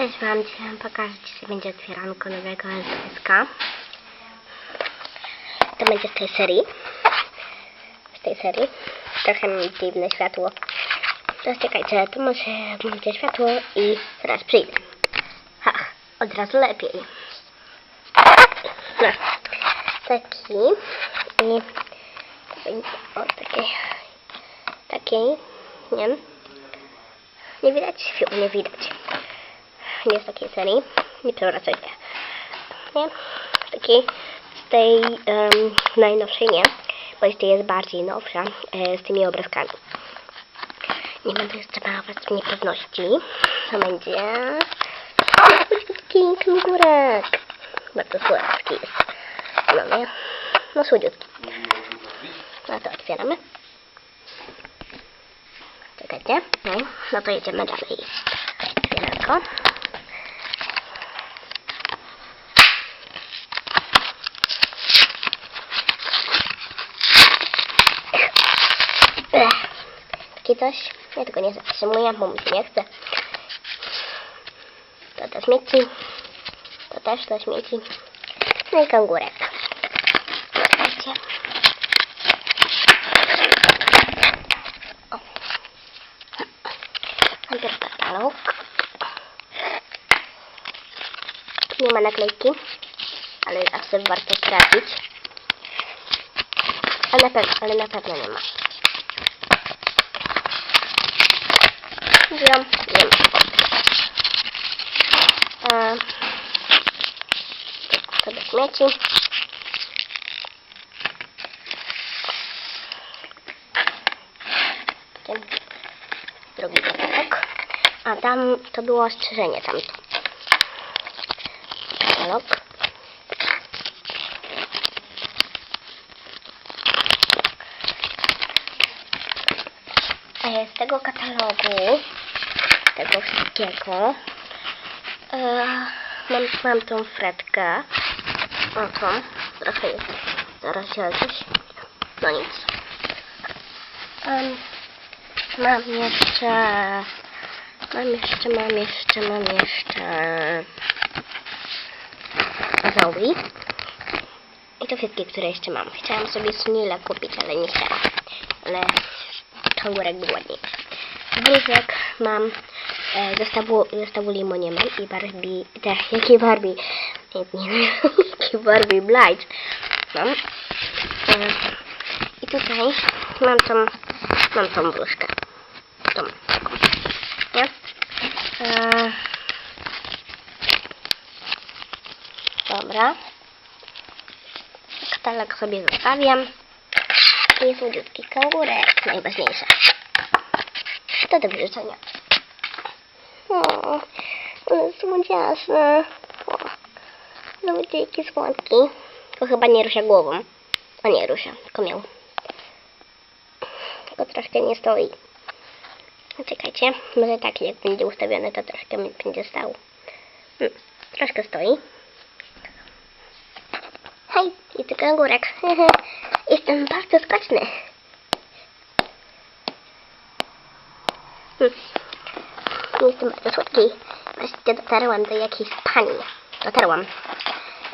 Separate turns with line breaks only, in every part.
Cześć Wam, dzisiaj Wam pokażę, będzie otwieranko nowego LPS-ka. To będzie z tej serii. Z tej serii. Trochę mi dziwne światło. Teraz czekajcie, to może będzie światło i zaraz przyjdę. Ha, od razu lepiej. No, taki. I to będzie o takiej, takiej, nie nie widać? Fiu, nie widać. Nie z takiej serii. Nie przewracajcie. Nie? Z takiej, z tej em, najnowszej nie. Bo jeszcze jest bardziej nowsza e, z tymi obrazkami. Nie będę jeszcze malować niepewności. To będzie... Słodziutki kangurek. Bardzo słodki jest. No nie? No słodziutki. No to otwieramy. Czekajcie. No, no to jedziemy dalej. Otwieranko. Ech, Takie coś. Ja tego nie zatrzymuję, bo mi się nie chce. To do śmieci. To też do śmieci. No i kangurek. Zobaczcie. Najpierw katalog. Nie ma naklejki, ale zawsze warto sprawdzić. Ale na pewno, ale na pewno nie ma. Wiem, nie to do śmieci. Ten drugi. A tam to było ostrzeżenie tamto. Katalog. Z tego katalogu, tego wszystkiego, e, mam, mam tą fretkę. O tą, trochę jest zaraz coś. No nic. Em, mam jeszcze, mam jeszcze, mam jeszcze, mam jeszcze Zoe. I to wszystkie, które jeszcze mam. Chciałam sobie Sunila kupić, ale nie chciałam. Ale kangurek był ładniejszy. Bluzek mam, e, zestawu, zestawu Limo nie mam i Barbie, te, jaki Barbie, nie, nie, jaki Barbie Blight mam. E, I tutaj mam tą, mam tą bluzkę. Tą, taką. Nie? E, dobra. Katalog sobie zostawiam. I słodziutki kangurek, najważniejsze. To do wyrzucenia. O, ale słodziasne. O, zobaczcie jakie słodki. To chyba nie rusza głową. A nie rusza, tylko miał. Tylko troszkę nie stoi. Czekajcie, może tak jak będzie ustawione, to troszkę będzie stał. Hmm, troszkę stoi. Hej, i ty kangurek. Jestem bardzo skoczny. Hmm. Jestem bardzo słodki. Wreszcie dotarłam do jakiejś pani. Dotarłam.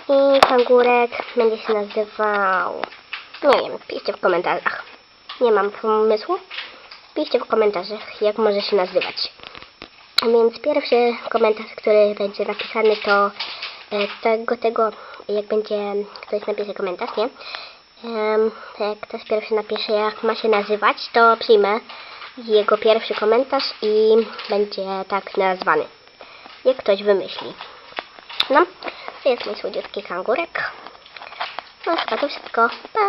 I kangurek będzie się nazywał... Nie wiem, piszcie w komentarzach. Nie mam pomysłu. Piszcie w komentarzach, jak może się nazywać. Więc pierwszy komentarz, który będzie napisany, to e, tego, tego, jak będzie ktoś napisze komentarz, nie? Jak ktoś pierwszy napisze, jak ma się nazywać, to przyjmę jego pierwszy komentarz i będzie tak nazwany. Jak ktoś wymyśli. No, to jest mój słodziutki kangurek. No, chyba to wszystko. Pa!